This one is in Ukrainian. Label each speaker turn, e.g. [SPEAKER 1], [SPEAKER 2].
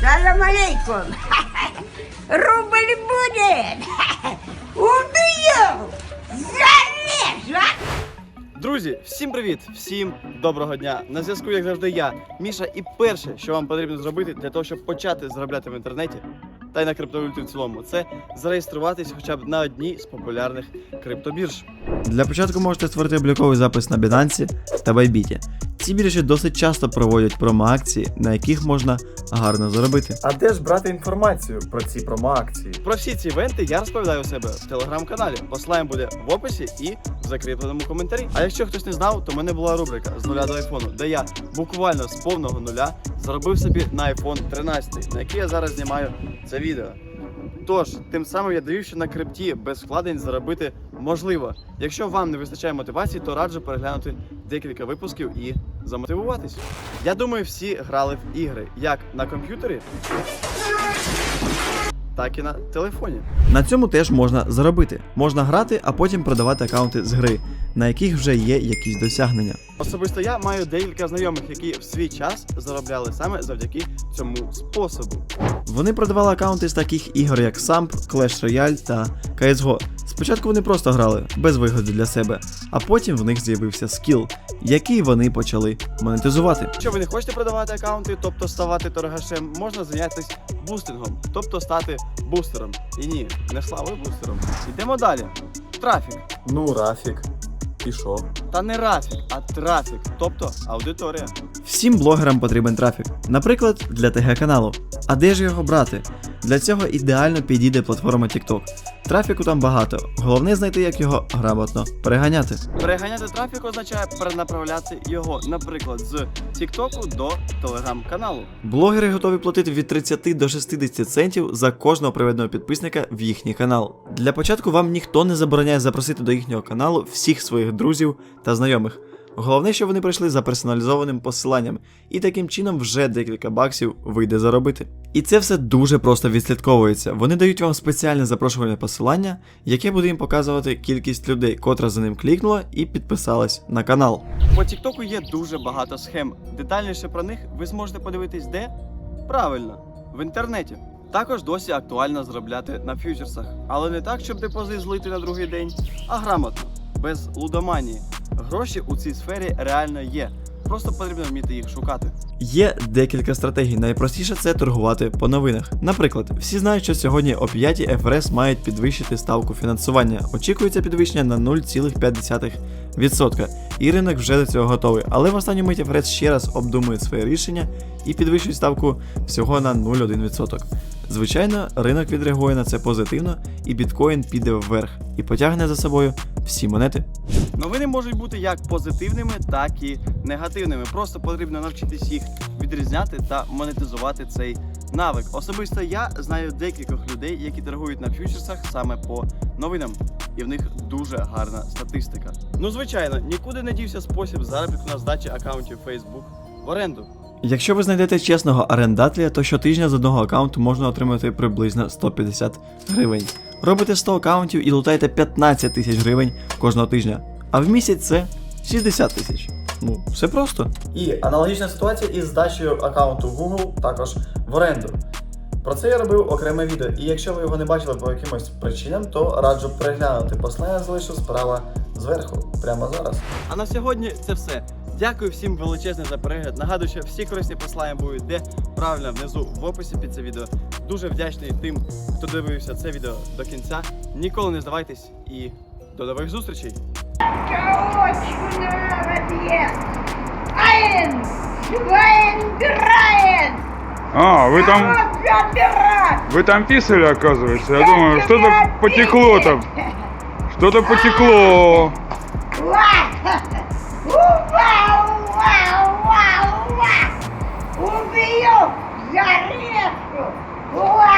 [SPEAKER 1] Салам алейкум. Рубль будет. Убью. Зарежу.
[SPEAKER 2] Друзі, всім привіт! Всім доброго дня! На зв'язку, як завжди, я, Міша, і перше, що вам потрібно зробити для того, щоб почати заробляти в інтернеті та й на криптовалюті в цілому, це зареєструватись хоча б на одній з популярних криптобірж.
[SPEAKER 3] Для початку можете створити обліковий запис на Binance та Bybit. Ці біржі досить часто проводять промо-акції, на яких можна гарно заробити.
[SPEAKER 4] А де ж брати інформацію про ці промо-акції?
[SPEAKER 2] Про всі ці івенти я розповідаю у себе в телеграм-каналі. Посилання буде в описі і в закріпленому коментарі. А якщо хтось не знав, то в мене була рубрика з нуля до айфону, де я буквально з повного нуля заробив собі на iPhone 13, на який я зараз знімаю це відео. Тож, тим самим я даю, що на крипті без вкладень заробити можливо. Якщо вам не вистачає мотивації, то раджу переглянути декілька випусків і замотивуватись. Я думаю, всі грали в ігри як на комп'ютері, так і на телефоні.
[SPEAKER 3] На цьому теж можна заробити. Можна грати, а потім продавати аккаунти з гри, на яких вже є якісь досягнення.
[SPEAKER 2] Особисто я маю декілька знайомих, які в свій час заробляли саме завдяки цьому способу.
[SPEAKER 3] Вони продавали аккаунти з таких ігор, як Samp, Clash Royale та CSGO. Спочатку вони просто грали без вигоди для себе, а потім в них з'явився скіл, який вони почали монетизувати.
[SPEAKER 2] Якщо ви не хочете продавати аккаунти, тобто ставати торгашем, можна зайнятися бустингом, тобто стати бустером. І ні, не славою бустером. Йдемо далі. Трафік.
[SPEAKER 4] Ну, Рафік, пішов.
[SPEAKER 2] Та не рафік, а трафік, тобто аудиторія.
[SPEAKER 3] Всім блогерам потрібен трафік, наприклад, для ТГ каналу. А де ж його брати? Для цього ідеально підійде платформа TikTok. Трафіку там багато. Головне знайти, як його грамотно переганяти.
[SPEAKER 2] Переганяти трафік означає перенаправляти його, наприклад, з TikTok до телеграм-каналу.
[SPEAKER 3] Блогери готові платити від 30 до 60 центів за кожного приведеного підписника в їхній канал. Для початку вам ніхто не забороняє запросити до їхнього каналу всіх своїх друзів та знайомих. Головне, щоб вони прийшли за персоналізованим посиланням, і таким чином вже декілька баксів вийде заробити. І це все дуже просто відслідковується. Вони дають вам спеціальне запрошувальне посилання, яке буде їм показувати кількість людей, котра за ним клікнула і підписалась на канал.
[SPEAKER 2] По Тіктоку є дуже багато схем. Детальніше про них ви зможете подивитись де? Правильно, в інтернеті. Також досі актуально заробляти на фьючерсах, але не так, щоб депозит злити на другий день, а грамотно, без лудоманії. Гроші у цій сфері реально є. Просто потрібно вміти їх шукати.
[SPEAKER 3] Є декілька стратегій. Найпростіше це торгувати по новинах. Наприклад, всі знають, що сьогодні о 5 ФРС мають підвищити ставку фінансування. Очікується підвищення на 0,5%. І ринок вже до цього готовий. Але в останню мить ФРС ще раз обдумує своє рішення і підвищує ставку всього на 0,1%. Звичайно, ринок відреагує на це позитивно, і біткоін піде вверх і потягне за собою всі монети.
[SPEAKER 2] Новини можуть бути як позитивними, так і негативними. Просто потрібно навчитись їх відрізняти та монетизувати цей навик. Особисто я знаю декількох людей, які торгують на фьючерсах саме по новинам, і в них дуже гарна статистика. Ну звичайно, нікуди не дівся спосіб заробітку на здачі аккаунтів Facebook в оренду.
[SPEAKER 3] Якщо ви знайдете чесного орендателя, то щотижня з одного аккаунту можна отримати приблизно 150 гривень. Робите 100 аккаунтів і лутаєте 15 тисяч гривень кожного тижня. А в місяць це 60 тисяч. Ну, все просто.
[SPEAKER 4] І аналогічна ситуація із здачею аккаунту Google також в оренду. Про це я робив окреме відео, і якщо ви його не бачили по якимось причинам, то раджу переглянути. Посилання залишу справа зверху, прямо зараз.
[SPEAKER 2] А на сьогодні це все. Дякую всім величезне за перегляд. Нагадую, що всі корисні посилання будуть де правильно внизу в описі під це відео. Дуже вдячний тим, хто дивився це відео до кінця. Ніколи не здавайтесь і до нових зустрічей!
[SPEAKER 1] Очень молодец. Айн. Швайн Драйн.
[SPEAKER 5] А, вы там,
[SPEAKER 1] Вот пират.
[SPEAKER 5] вы там писали, оказывается. Я думаю, что-то потекло там. Что-то потекло.
[SPEAKER 1] Uau, uau, uau! O vinho já rico! Uau!